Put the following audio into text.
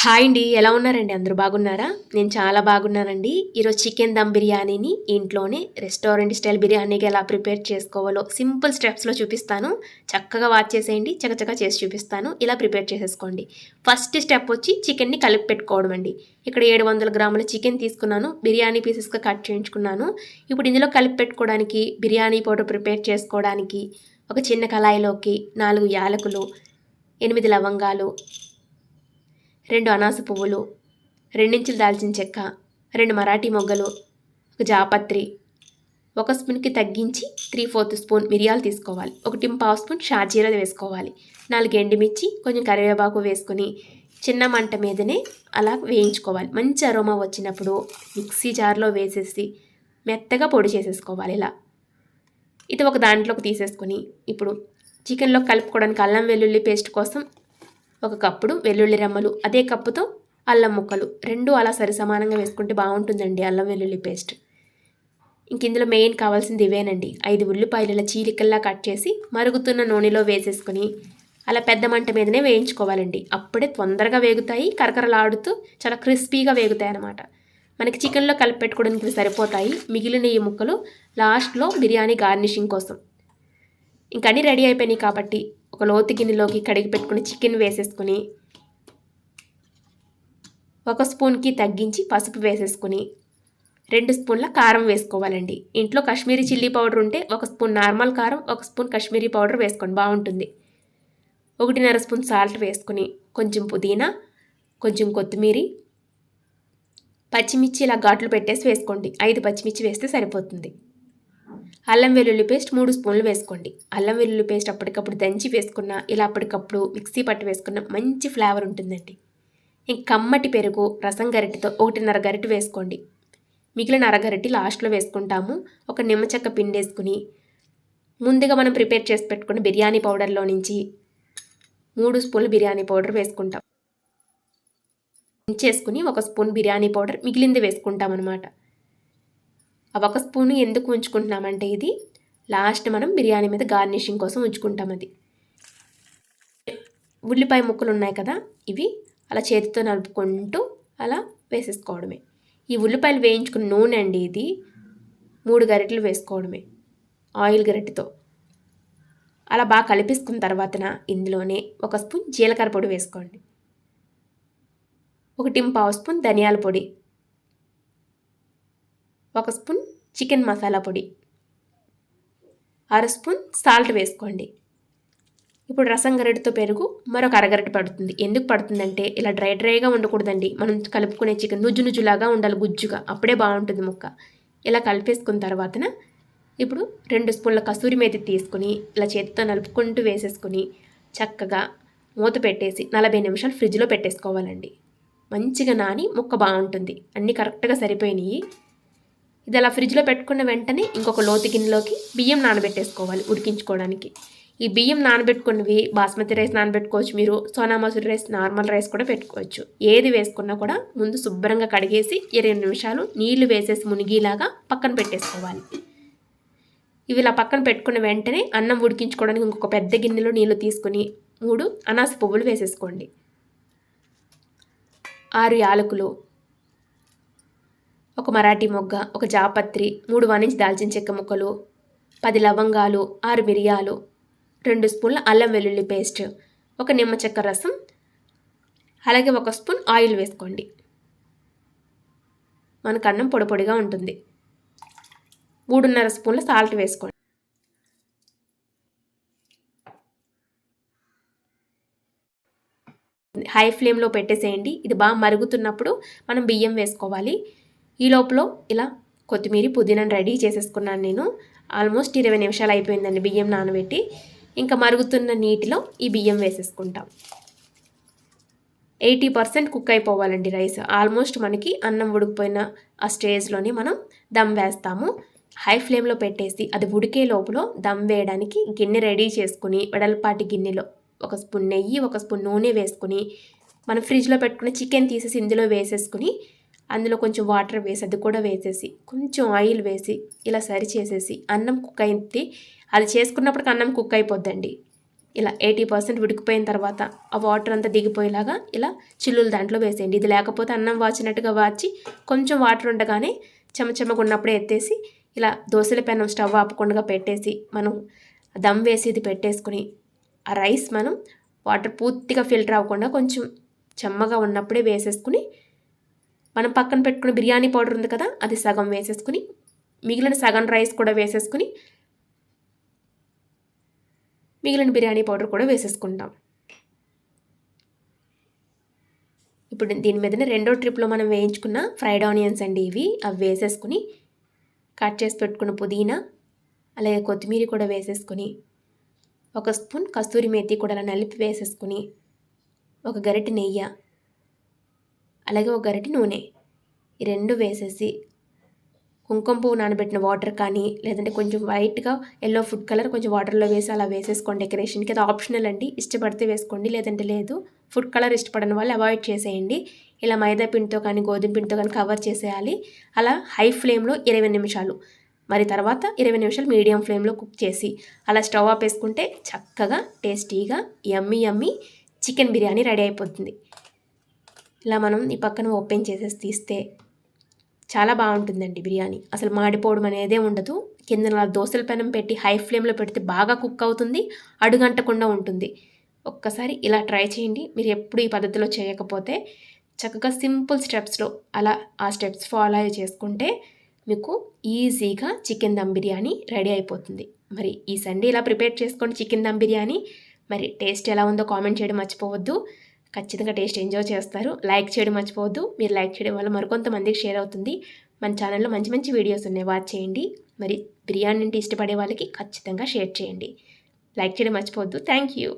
Hi అండి ఎలా ఉన్నారండి? అందరూ బాగున్నారా? నేను చాలా బాగున్నానండి. ఈరోజు చికెన్ దమ్ బిర్యానీని ఇంట్లోనే రెస్టారెంట్ స్టైల్ బిర్యానీకి ఎలా ప్రిపేర్ చేసుకోవాలో సింపుల్ స్టెప్స్లో చూపిస్తాను. చక్కగా వాచ్ చేసేయండి చకచకా చేసి చూపిస్తాను. ఇలా ప్రిపేర్ చేసేసుకోండి. ఫస్ట్ స్టెప్ వచ్చి చికెన్ని కలిపి పెట్టుకోవడం అండి. ఇక్కడ ఏడు వందల గ్రాముల చికెన్ తీసుకున్నాను. బిర్యానీ పీసెస్గా కట్ చేయించుకున్నాను. ఇప్పుడు ఇందులో కలిపి పెట్టుకోవడానికి బిర్యానీ పౌడర్ ప్రిపేర్ చేసుకోవడానికి ఒక చిన్న కళాయిలోకి నాలుగు యాలకులు ఎనిమిది లవంగాలు రెండు అనాస పువ్వులు రెండించులు దాల్చిన చెక్క రెండు మరాఠీ మొగ్గలు ఒక జాపత్రి ఒక స్పూన్కి తగ్గించి త్రీ ఫోర్త్ స్పూన్ మిరియాలు తీసుకోవాలి. ఒకటి పావు స్పూన్ షాజీరా వేసుకోవాలి. నాలుగు ఎండుమిర్చి కొంచెం కరివేపాకు వేసుకొని చిన్న మంట మీదనే అలా వేయించుకోవాలి. మంచి అరోమా వచ్చినప్పుడు మిక్సీ జార్లో వేసేసి మెత్తగా పొడి చేసేసుకోవాలి ఇలా. ఇది ఒక దాంట్లోకి తీసేసుకొని ఇప్పుడు చికెన్లో కలుపుకోవడానికి అల్లం వెల్లుల్లి పేస్ట్ కోసం ఒక కప్పుడు వెల్లుల్లి రెమ్మలు అదే కప్పుతో అల్లం ముక్కలు. రెండు అలా సరి సమానంగా వేసుకుంటే బాగుంటుందండి అల్లం వెల్లుల్లి పేస్ట్. ఇంక ఇందులో మెయిన్ కావాల్సింది ఇవేనండి. ఐదు ఉల్లిపాయలు ఇలా చీలికల్లా కట్ చేసి మరుగుతున్న నూనెలో వేసేసుకొని అలా పెద్ద మంట మీదనే వేయించుకోవాలండి. అప్పుడే తొందరగా వేగుతాయి కరకరలాడుతూ చాలా క్రిస్పీగా వేగుతాయి అన్నమాట మనకి చికెన్లో కలిపి పెట్టుకోవడానికి సరిపోతాయి. మిగిలిన ఈ ముక్కలు లాస్ట్లో బిర్యానీ గార్నిషింగ్ కోసం. ఇంక అన్నీ రెడీ అయిపోయినాయి కాబట్టి ఒక లోతు గిన్నెలోకి కడిగి పెట్టుకుని చికెన్ వేసేసుకుని ఒక స్పూన్కి తగ్గించి పసుపు వేసేసుకుని రెండు స్పూన్ల కారం వేసుకోవాలండి. ఇంట్లో కాశ్మీరీ చిల్లీ పౌడర్ ఉంటే ఒక స్పూన్ నార్మల్ కారం ఒక స్పూన్ కాశ్మీరీ పౌడర్ వేసుకోండి బాగుంటుంది. ఒకటిన్నర స్పూన్ సాల్ట్ వేసుకుని కొంచెం పుదీనా కొంచెం కొత్తిమీర పచ్చిమిర్చి ఇలా ఘాట్లు పెట్టేసి వేసుకోండి. ఐదు పచ్చిమిర్చి వేస్తే సరిపోతుంది. అల్లం వెల్లుల్లి పేస్ట్ మూడు స్పూన్లు వేసుకోండి. అల్లం వెల్లుల్లి పేస్ట్ అప్పటికప్పుడు దంచి వేసుకున్న ఇలా అప్పటికప్పుడు మిక్సీ పట్టి వేసుకున్న మంచి ఫ్లేవర్ ఉంటుందండి. ఇంక కమ్మటి పెరుగు రసం గరిటితో ఒకటిన్నర గరిటి వేసుకోండి. మిగిలిన అరగరిటి లాస్ట్లో వేసుకుంటాము. ఒక నిమ్మచెక్క పిండేసుకుని ముందుగా మనం ప్రిపేర్ చేసి పెట్టుకున్న బిర్యానీ పౌడర్లో నుంచి మూడు స్పూన్లు బిర్యానీ పౌడర్ వేసుకుంటాం. చేసుకుని ఒక స్పూన్ బిర్యానీ పౌడర్ మిగిలింది వేసుకుంటాం అనమాట ఒక స్పూన్ ఎందుకు ఉంచుకుంటున్నామంటే ఇది లాస్ట్ మనం బిర్యానీ మీద గార్నిషింగ్ కోసం ఉంచుకుంటాం అది. ఉల్లిపాయ ముక్కలు ఉన్నాయి కదా ఇవి అలా చేతితో నలుపుకుంటూ అలా వేసేసుకోవడమే. ఈ ఉల్లిపాయలు వేయించుకున్న నూనె అండి ఇది మూడు గరిటెలు వేసుకోవడమే ఆయిల్ గరిటెతో. అలా బాగా కలిపేసుకున్న తర్వాతన ఇందులోనే ఒక స్పూన్ జీలకర్ర పొడి వేసుకోండి. ఒక పావు స్పూన్ ధనియాల పొడి ఒక స్పూన్ చికెన్ మసాలా పొడి. అర స్పూన్ సాల్ట్ వేసుకోండి. ఇప్పుడు రసం గరిటతో పెరుగు మరొక అరగరిట పడుతుంది. ఎందుకు పడుతుందంటే ఇలా డ్రై డ్రైగా ఉండకూడదండి. మనం కలుపుకునే చికెన్ నుజ్జు నుజ్జులాగా ఉండాలి గుజ్జుగా. అప్పుడే బాగుంటుంది ముక్క. ఇలా కలిపేసుకున్న తర్వాతన ఇప్పుడు రెండు స్పూన్ల కసూరి మేతి తీసుకుని ఇలా చేతితో నలుపుకుంటూ వేసేసుకుని చక్కగా మూత పెట్టేసి నలభై నిమిషాలు ఫ్రిడ్జ్లో పెట్టేసుకోవాలండి. మంచిగా నాని ముక్క బాగుంటుంది. అన్నీ కరెక్ట్గా సరిపోయినాయి. ఇది అలా ఫ్రిడ్జ్లో పెట్టుకున్న వెంటనే ఇంకొక లోతు గిన్నెలోకి బియ్యం నానబెట్టేసుకోవాలి ఉడికించుకోవడానికి. ఈ బియ్యం నానబెట్టుకున్నవి బాస్మతి రైస్ నానబెట్టుకోవచ్చు మీరు Sona Masoori rice normal rice కూడా పెట్టుకోవచ్చు. ఏది వేసుకున్నా కూడా ముందు శుభ్రంగా కడిగేసి ఇరవై నిమిషాలు నీళ్ళు వేసేసి మునిగిలాగా పక్కన పెట్టేసుకోవాలి. ఇవి ఇలా పక్కన పెట్టుకున్న వెంటనే అన్నం ఉడికించుకోవడానికి ఇంకొక పెద్ద గిన్నెలో నీళ్ళు తీసుకుని మూడు అనాస పువ్వులు వేసేసుకోండి. ఆరు యాలకులు ఒక మరాఠీ మొగ్గ ఒక జాపత్రి మూడు వనించి దాల్చిన చెక్క ముక్కలు పది లవంగాలు ఆరు మిరియాలు రెండు స్పూన్ల అల్లం వెల్లుల్లి పేస్ట్ ఒక నిమ్మ చెక్క రసం అలాగే ఒక స్పూన్ ఆయిల్ వేసుకోండి. మనకు అన్నం పొడి పొడిగా ఉంటుంది. మూడున్నర స్పూన్ల సాల్ట్ వేసుకోండి. హై ఫ్లేమ్లో పెట్టేసేయండి. ఇది బాగా మరుగుతున్నప్పుడు మనం బియ్యం వేసుకోవాలి. ఈ లోపల ఇలా కొత్తిమీర పుదీనాను రెడీ చేసేసుకున్నాను నేను. ఆల్మోస్ట్ ఇరవై నిమిషాలు అయిపోయిందండి బియ్యం నానబెట్టి. ఇంకా మరుగుతున్న నీటిలో ఈ బియ్యం వేసేసుకుంటాం. ఎయిటీ పర్సెంట్ కుక్ అయిపోవాలండి రైస్. ఆల్మోస్ట్ మనకి అన్నం ఉడికిపోయిన ఆ స్టేజ్లోనే మనం దమ్ వేస్తాము. హై ఫ్లేమ్లో పెట్టేసి అది ఉడికే లోపల దమ్ వేయడానికి గిన్నె రెడీ చేసుకుని వెడల్పాటి గిన్నెలో ఒక స్పూన్ నెయ్యి ఒక స్పూన్ నూనె వేసుకుని మనం ఫ్రిడ్జ్లో పెట్టుకుని చికెన్ తీసేసి ఇందులో వేసేసుకుని అందులో కొంచెం వాటర్ వేసి అది కూడా వేసేసి కొంచెం ఆయిల్ వేసి ఇలా సరి చేసేసి అన్నం కుక్ అయితే అది చేసుకున్నప్పటికి అన్నం కుక్ అయిపోద్దండి. ఇలా ఎయిటీ పర్సెంట్ ఉడికిపోయిన తర్వాత ఆ వాటర్ అంతా దిగిపోయేలాగా ఇలా చిల్లులు దాంట్లో వేసేయండి. ఇది లేకపోతే అన్నం వాచినట్టుగా వాచి కొంచెం వాటర్ ఉండగానే చెమచెమగా ఉన్నప్పుడే ఎత్తేసి ఇలా దోశల పెనం స్టవ్ ఆపకుండా పెట్టేసి మనం దమ్ వేసి ఇది పెట్టేసుకుని ఆ రైస్ మనం వాటర్ పూర్తిగా ఫిల్టర్ అవ్వకుండా కొంచెం చెమ్మగా ఉన్నప్పుడే వేసేసుకుని మనం పక్కన పెట్టుకున్న బిర్యానీ పౌడర్ ఉంది కదా అది సగం వేసేసుకుని మిగిలిన సగం రైస్ కూడా వేసేసుకుని మిగిలిన బిర్యానీ పౌడర్ కూడా వేసేసుకుంటాం. ఇప్పుడు దీని మీదనే రెండో ట్రిప్లో మనం వేయించుకున్న ఫ్రైడ్ ఆనియన్స్ అండి ఇవి అవి వేసేసుకుని కట్ చేసి పెట్టుకున్న పుదీనా అలాగే కొత్తిమీర కూడా వేసేసుకుని ఒక స్పూన్ కస్తూరి మేతి కూడా అలా నలిపి వేసేసుకుని ఒక గరిటె నెయ్యి అలాగే ఒక గరిటి నూనె. ఈ రెండు వేసేసి కుంకుమ పువ్వు నానబెట్టిన వాటర్ కానీ లేదంటే కొంచెం వైట్గా ఎల్లో ఫుడ్ కలర్ కొంచెం వాటర్లో వేసి అలా వేసేసుకోండి డెకరేషన్కి. అది ఆప్షనల్ అండి. ఇష్టపడితే వేసుకోండి లేదంటే లేదు. ఫుడ్ కలర్ ఇష్టపడని వాళ్ళు అవాయిడ్ చేసేయండి. ఇలా మైదా పిండితో కానీ గోధుమ పిండితో కానీ కవర్ చేసేయాలి. అలా హై ఫ్లేమ్లో ఇరవై నిమిషాలు. మరి తర్వాత ఇరవై నిమిషాలు మీడియం ఫ్లేమ్లో కుక్ చేసి అలా స్టవ్ ఆఫ్ వేసుకుంటే చక్కగా టేస్టీగా yummy yummy chicken biryani ready అయిపోతుంది. ఇలా మనం ఈ పక్కన ఓపెన్ చేసేసి తీస్తే చాలా బాగుంటుందండి బిర్యానీ. అసలు మాడిపోవడం అనేదే ఉండదు. కింద దోశల పెనం పెట్టి హై ఫ్లేమ్లో పెడితే బాగా కుక్ అవుతుంది. అడుగంటకుండా ఉంటుంది. ఒక్కసారి ఇలా ట్రై చేయండి. మీరు ఎప్పుడు ఈ పద్ధతిలో చేయకపోతే చక్కగా సింపుల్ స్టెప్స్లో అలా ఆ స్టెప్స్ ఫాలో అయ్యి చేసుకుంటే మీకు ఈజీగా చికెన్ దమ్ బిర్యానీ రెడీ అయిపోతుంది. మరి ఈ సండే ఇలా ప్రిపేర్ చేసుకోండి చికెన్ దమ్ బిర్యానీ మరి టేస్ట్ ఎలా ఉందో కామెంట్ చేయడం మర్చిపోవద్దు. ఖచ్చితంగా టేస్ట్ ఎంజాయ్ చేస్తారు. లైక్ చేయడం మర్చిపోవద్దు. మీరు లైక్ చేయడం వల్ల మరికొంతమందికి షేర్ అవుతుంది. మన ఛానల్లో మంచి మంచి వీడియోస్ ఉన్నాయి. వాచ్ చేయండి. మరి బిర్యానీ అంటే ఇష్టపడే వాళ్ళకి ఖచ్చితంగా షేర్ చేయండి. లైక్ చేయడం మర్చిపోవద్దు. Thank you.